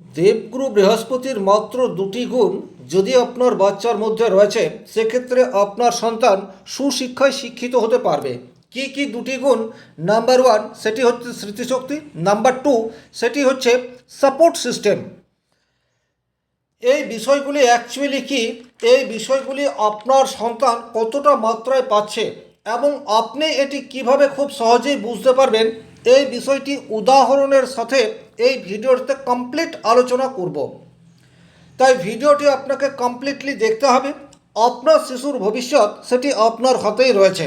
দেবগুরু বৃহস্পতির মাত্র দুটি গুণ যদি আপনার বাচ্চার মধ্যে রয়েছে, সেক্ষেত্রে আপনার সন্তান সুশিক্ষায় শিক্ষিত হতে পারবে। কি কি দুটি গুণ? নাম্বার ওয়ান, সেটি হচ্ছে স্মৃতিশক্তি। নাম্বার টু, সেটি হচ্ছে সাপোর্ট সিস্টেম। এই বিষয়গুলি অ্যাকচুয়ালি কি? এই বিষয়গুলি আপনার সন্তান কতটা মাত্রায় পাচ্ছে এবং আপনি এটি কীভাবে খুব সহজেই বুঝতে পারবেন? এই বিষয়টি উদাহরণের সাথে এই ভিডিওতে কমপ্লিট আলোচনা করব। তাই ভিডিওটি আপনাকে কমপ্লিটলি দেখতে হবে। আপনার শিশুর ভবিষ্যৎ সেটি আপনার হাতেই রয়েছে।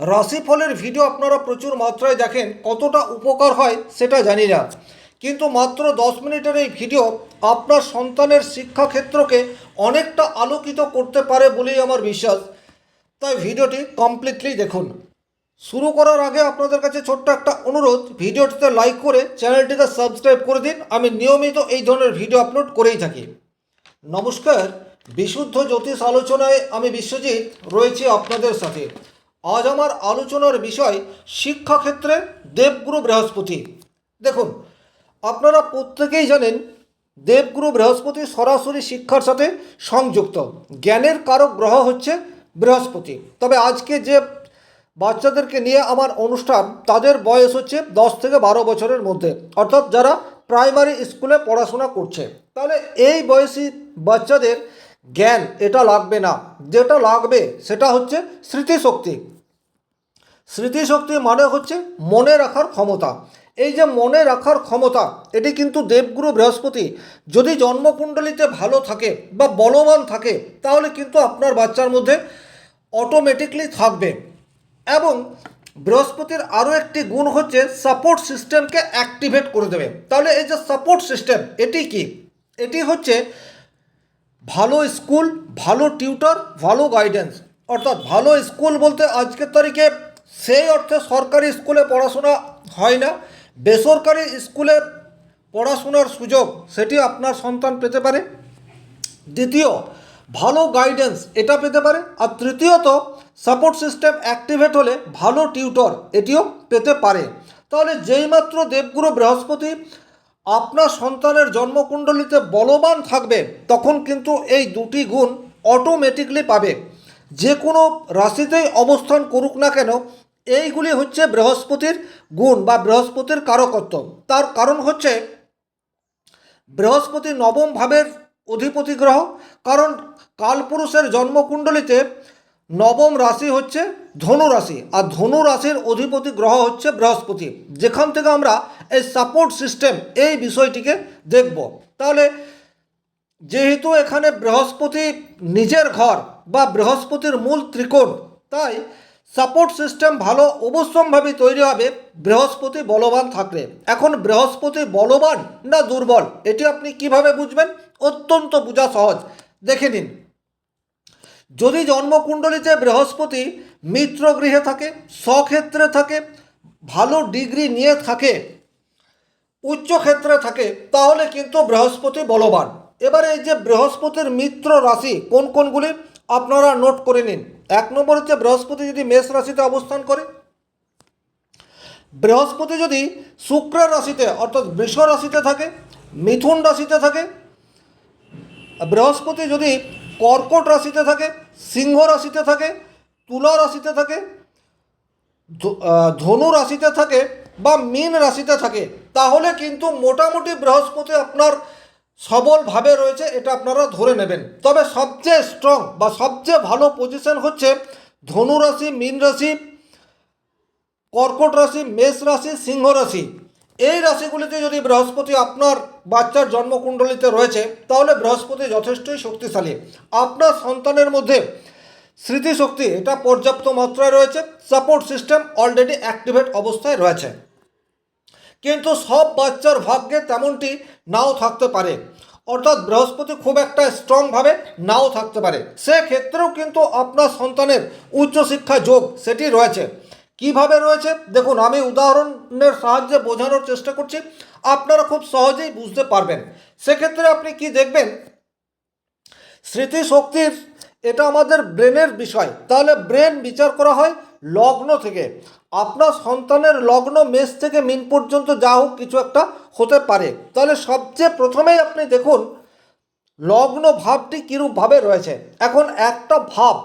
রাশিফলের ভিডিও আপনারা প্রচুর মাত্রায় দেখেন, কতটা উপকার হয় সেটা জানি না। কিন্তু মাত্র দশ মিনিটের এই ভিডিও আপনার সন্তানের শিক্ষাক্ষেত্রকে অনেকটা আলোকিত করতে পারে বলেই আমার বিশ্বাস। তাই ভিডিওটি কমপ্লিটলি দেখুন। শুরু করার আগে আপনাদের কাছে ছোট্ট একটা অনুরোধ, ভিডিওটিতে লাইক করে চ্যানেলটিকে সাবস্ক্রাইব করে দিন। আমি নিয়মিত এই ধরনের ভিডিও আপলোড করেই থাকি। নমস্কার, বিশুদ্ধ জ্যোতিষ আলোচনায় আমি বিশ্বজিৎ, রয়েছি আপনাদের সাথে। আজ আমার আলোচনার বিষয় শিক্ষাক্ষেত্রে দেবগুরু বৃহস্পতি। দেখুন, আপনারা প্রত্যেকেই জানেন, দেবগুরু বৃহস্পতি সরাসরি শিক্ষার সাথে সংযুক্ত। জ্ঞানের কারক গ্রহ হচ্ছে বৃহস্পতি। তবে আজকে যে বাচ্চাদেরকে নিয়ে আমার অনুষ্ঠান তাদের বয়স হচ্ছে দশ থেকে বারো বছরের মধ্যে। অর্থাৎ যারা প্রাইমারি স্কুলে পড়াশোনা করছে। তাহলে এই বয়সী বাচ্চাদের জ্ঞান এটা লাগবে না। যেটা লাগবে সেটা হচ্ছে স্মৃতিশক্তি। স্মৃতিশক্তি মানে হচ্ছে মনে রাখার ক্ষমতা। এই যে মনে রাখার ক্ষমতা, এটি কিন্তু দেবগুরু বৃহস্পতি যদি জন্মকুণ্ডলিতে ভালো থাকে বা বলবান থাকে, তাহলে কিন্তু আপনার বাচ্চার মধ্যে অটোমেটিকলি থাকবে। এবং বৃহস্পতির আরও একটি গুণ হচ্ছে সাপোর্ট সিস্টেমকে অ্যাক্টিভেট করে দেবে। তাহলে এই যে সাপোর্ট সিস্টেম এটি কি? এটি হচ্ছে ভালো স্কুল, ভালো টিউটর, ভালো গাইডেন্স অর্থাৎ ভালো স্কুল বলতে আজকের তারিখে সেই অর্থে সরকারি স্কুলে পড়াশোনা হয় না। বেসরকারি স্কুলে পড়াশোনার সুযোগ, সেটি আপনার সন্তান পেতে পারে। দ্বিতীয় ভালো গাইডেন্স এটা পেতে পারে। আর তৃতীয়ত সাপোর্ট সিস্টেম অ্যাক্টিভেট হলে ভালো টিউটর এটিও পেতে পারে। তাহলে যেইমাত্র দেবগুরু বৃহস্পতি আপনার সন্তানের জন্মকুণ্ডলিতে বলবান থাকবে, তখন কিন্তু এই দুটি গুণ অটোমেটিকলি পাবে। যে কোনো রাশিতেই অবস্থান করুক না কেন, এইগুলি হচ্ছে বৃহস্পতির গুণ বা বৃহস্পতির কারকত্ব। তার কারণ হচ্ছে, বৃহস্পতি নবম ভাবের অধিপতি গ্রহ কারণ কালপুরুষের জন্মকুণ্ডলিতে নবম রাশি হচ্ছে ধনু রাশি আর ধনু রাশির অধিপতি গ্রহ হচ্ছে বৃহস্পতি। যেখান থেকে আমরা এই সাপোর্ট সিস্টেম এই বিষয়টিকে দেখব। তাহলে, যেহেতু এখানে বৃহস্পতি নিজের ঘর বা বৃহস্পতির মূল ত্রিকোণ, তাই সাপোর্ট সিস্টেম ভালো অবশ্যম্ভাবী তৈরি হবে বৃহস্পতি বলবান থাকলে। এখন বৃহস্পতি বলবান না দুর্বল? এটি আপনি কীভাবে বুঝবেন? অত্যন্ত বোঝা সহজ। দেখে নিন। যদি জন্মকুণ্ডলিতে বৃহস্পতি মিত্র গৃহে থাকে, স্বক্ষেত্রে থাকে, ভালো ডিগ্রি নিয়ে থাকে, উচ্চ ক্ষেত্রে থাকে, তাহলে কিন্তু বৃহস্পতি বলবান। এবারে এই যে বৃহস্পতির মিত্র রাশি কোন কোনগুলি, আপনারা নোট করে নিন। এক নম্বর হচ্ছে বৃহস্পতি যদি মেষ রাশিতে অবস্থান করে। বৃহস্পতি যদি শুক্র রাশিতে অর্থাৎ বৃষ রাশিতে থাকে, মিথুন রাশিতে থাকে, বৃহস্পতি যদি কর্কট রাশিতে থাকে, সিংহ রাশিতে থাকে, তুলা রাশিতে থাকে ধনু রাশিতে থাকে বা মীন রাশিতে থাকে, তাহলে কিন্তু মোটামুটি বৃহস্পতি আপনার সবলভাবে রয়েছে, এটা আপনারা ধরে নেবেন। তবে সবচেয়ে স্ট্রং বা সবচেয়ে ভালো পজিশন হচ্ছে ধনু রাশি, মীন রাশি, কর্কট রাশি, মেষ রাশি, সিংহ রাশি। এই রাশিগুলিতে যদি বৃহস্পতি আপনার বাচ্চার জন্মকুণ্ডলিতে রয়েছে, তাহলে বৃহস্পতি যথেষ্টই শক্তিশালী। আপনার সন্তানের মধ্যে স্মৃতিশক্তি, এটা পর্যাপ্ত মাত্রায় রয়েছে সাপোর্ট সিস্টেম অলরেডি অ্যাক্টিভেট অবস্থায় রয়েছে। কিন্তু সব বাচ্চার ভাগ্যে তেমনটি নাও থাকতে পারে। অর্থাৎ বৃহস্পতি খুব একটা স্ট্রংভাবে নাও থাকতে পারে। সেক্ষেত্রেও কিন্তু আপনার সন্তানের উচ্চশিক্ষা যোগ সেটি রয়েছে। কীভাবে রয়েছে? দেখুন, আমি উদাহরণের সাহায্যে বোঝানোর চেষ্টা করছি। আপনারা খুব সহজেই বুঝতে পারবেন। সেক্ষেত্রে আপনি কি দেখবেন? স্মৃতিশক্তির এটা আমাদের ব্রেনের বিষয়। তাহলে ব্রেন বিচার করা হয় লগ্ন থেকে। আপনার সন্তানের লগ্ন মেষ থেকে মিন পর্যন্ত যা হোক কিছু একটা হতে পারে। তাহলে সবচেয়ে প্রথমেই আপনি দেখুন, লগ্ন ভাবটি কীরূপভাবে রয়েছে। এখন একটা ভাব,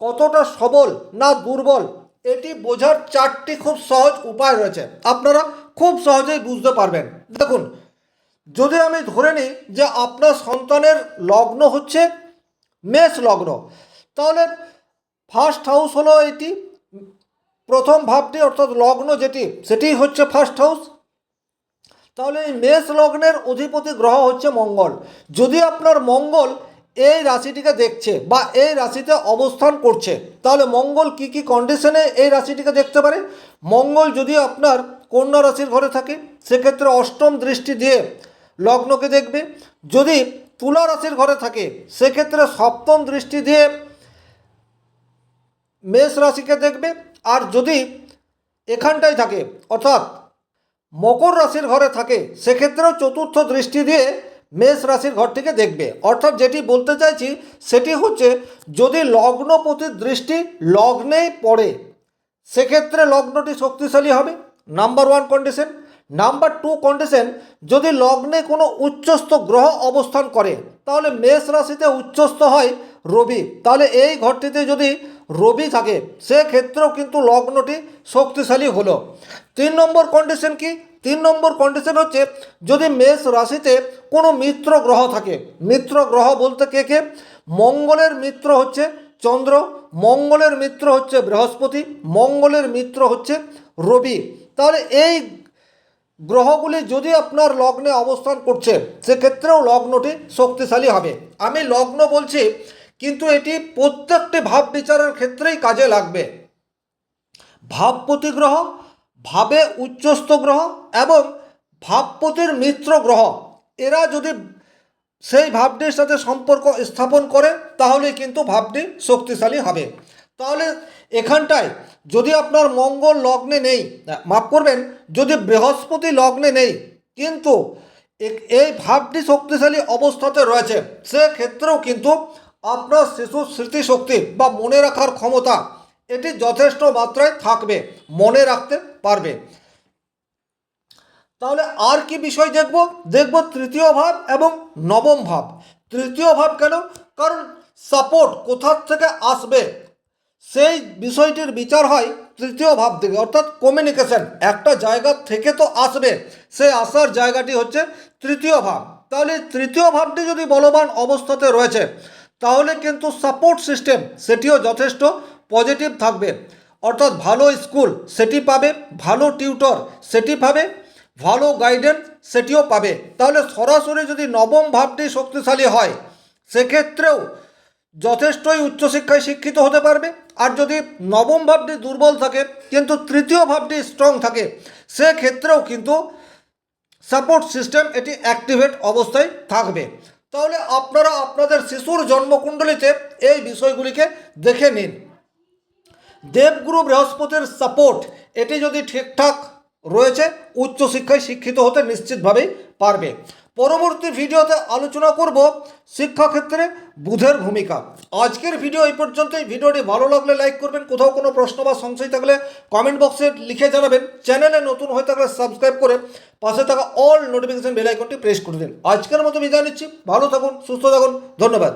কতটা সবল না দুর্বল, এটি বোঝার চারটি খুব সহজ উপায় রয়েছে। আপনারা খুব সহজেই বুঝতে পারবেন। দেখুন, যদি আমি ধরে নিই যে আপনার সন্তানের লগ্ন হচ্ছে মেষ লগ্ন, তাহলে ফার্স্ট হাউস হলো এটি প্রথম ভাবটি অর্থাৎ লগ্ন যেটি, সেটি হচ্ছে ফার্স্ট হাউস তাহলে এই মেষ লগ্নের অধিপতি গ্রহ হচ্ছে মঙ্গল। যদি আপনার মঙ্গল এই রাশিটিকে দেখছে বা এই রাশিতে অবস্থান করছে, তাহলে মঙ্গল কি কি কন্ডিশনে এই রাশিটিকে দেখতে পারে? মঙ্গল যদি আপনার কন্যা রাশির ঘরে থাকে, সেক্ষেত্রে অষ্টম দৃষ্টি দিয়ে লগ্নকে দেখবে। যদি তুলা রাশির ঘরে থাকে, সেক্ষেত্রে সপ্তম দৃষ্টি দিয়ে মেষ রাশিকে দেখবে। আর যদি এখানটাই থাকে, অর্থাৎ মকর রাশির ঘরে থাকে, সেক্ষেত্রেও চতুর্থ দৃষ্টি দিয়ে মেষ রাশির ঘরটিকে দেখবে। অর্থাৎ যেটি বলতে চাইছি, সেটি হচ্ছে যদি লগ্নপতির দৃষ্টি লগ্নেই পড়ে, সেক্ষেত্রে লগ্নটি শক্তিশালী হবে। Number one condition. Number two condition, যদি লগ্নে কোনো উচ্চস্থ গ্রহ অবস্থান করে, তাহলে মেষ রাশিতে উচ্চস্থ হয় রবি। তাহলে এই ঘরটিতে যদি রবি থাকে সেক্ষেত্রেও কিন্তু লগ্নটি শক্তিশালী হলো। তিন নম্বর কন্ডিশন কি? তিন নম্বর কন্ডিশন হচ্ছে, যদি মেষ রাশিতে কোনো মিত্র গ্রহ থাকে, মিত্র গ্রহ বলতে কে কে? মঙ্গলের মিত্র হচ্ছে চন্দ্র, মঙ্গলের মিত্র হচ্ছে বৃহস্পতি, মঙ্গলের মিত্র হচ্ছে রবি। তাহলে এই গ্রহগুলি যদি আপনার লগ্নে অবস্থান করছে, সেক্ষেত্রেও লগ্নটি শক্তিশালী হবে। আমি লগ্ন বলছি কিন্তু এটি প্রত্যেকটি ভাব বিচারের ক্ষেত্রেই কাজে লাগবে। ভাবপতি গ্রহ ভাবে উচ্চস্থ গ্রহ এবং ভাবপতির মিত্র গ্রহ, এরা যদি সেই ভাবটির সাথে সম্পর্ক স্থাপন করে, তাহলে কিন্তু ভাবটি শক্তিশালী হবে। তাহলে এখানটায় যদি আপনার মঙ্গল লগ্নে নেই, মাফ করবেন, যদি বৃহস্পতি লগ্নে নেই, কিন্তু এই ভাবটি শক্তিশালী অবস্থাতে রয়েছে, সেক্ষেত্রেও কিন্তু আপনার শিশুর স্মৃতিশক্তি বা মনে রাখার ক্ষমতা, এটি যথেষ্ট মাত্রায় থাকবে, মনে রাখতে পারবে। তাহলে আর কি বিষয় দেখব? দেখব তৃতীয় ভাব এবং নবম ভাব। তৃতীয় ভাব কেন? কারণ সাপোর্ট কোথার থেকে আসবে? সেই বিষয়টির বিচার হয় তৃতীয় ভাব থেকে অর্থাৎ কমিউনিকেশন একটা জায়গা থেকে তো আসবে। সেই আসার জায়গাটি হচ্ছে তৃতীয় ভাব। তাহলে তৃতীয় ভাবটি যদি বলবান অবস্থাতে রয়েছে তাহলে কিন্তু সাপোর্ট সিস্টেম সেটিও যথেষ্ট পজিটিভ থাকবে। অর্থাৎ ভালো স্কুল সেটি পাবে, ভালো টিউটর সেটি পাবে, ভালো গাইডেন্স সেটিও পাবে। তাহলে সরাসরি যদি নবম ভাবটি শক্তিশালী হয়, সেক্ষেত্রেও যথেষ্টই উচ্চশিক্ষায় শিক্ষিত হতে পারবে। আর যদি নবম ভাবটি দুর্বল থাকে, কিন্তু তৃতীয় ভাবটি স্ট্রং থাকে, সেক্ষেত্রেও কিন্তু সাপোর্ট সিস্টেম এটি অ্যাক্টিভেট অবস্থায় থাকবে। তাহলে আপনারা আপনাদের শিশুর জন্মকুণ্ডলিতে এই বিষয়গুলিকে দেখে নিন। দেবগুরু বৃহস্পতির সাপোর্ট এটি যদি ঠিকঠাক রয়েছে, উচ্চশিক্ষায় শিক্ষিত হতে নিশ্চিতভাবেই পারবে। পরবর্তী ভিডিওতে আলোচনা করব শিক্ষাক্ষেত্রে বুধের ভূমিকা। আজকের ভিডিও এই পর্যন্তই। ভিডিওটি ভালো লাগলে লাইক করবেন, কোথাও কোনো প্রশ্ন বা সংশয় থাকলে কমেন্ট বক্সে লিখে জানাবেন। চ্যানেলে নতুন হয়ে থাকলে সাবস্ক্রাইব করে পাশে থাকা অল নোটিফিকেশন বেল আইকনটি প্রেস করে দিন। আজকের মতো বিদায় নিচ্ছি। ভালো থাকুন, সুস্থ থাকুন। ধন্যবাদ।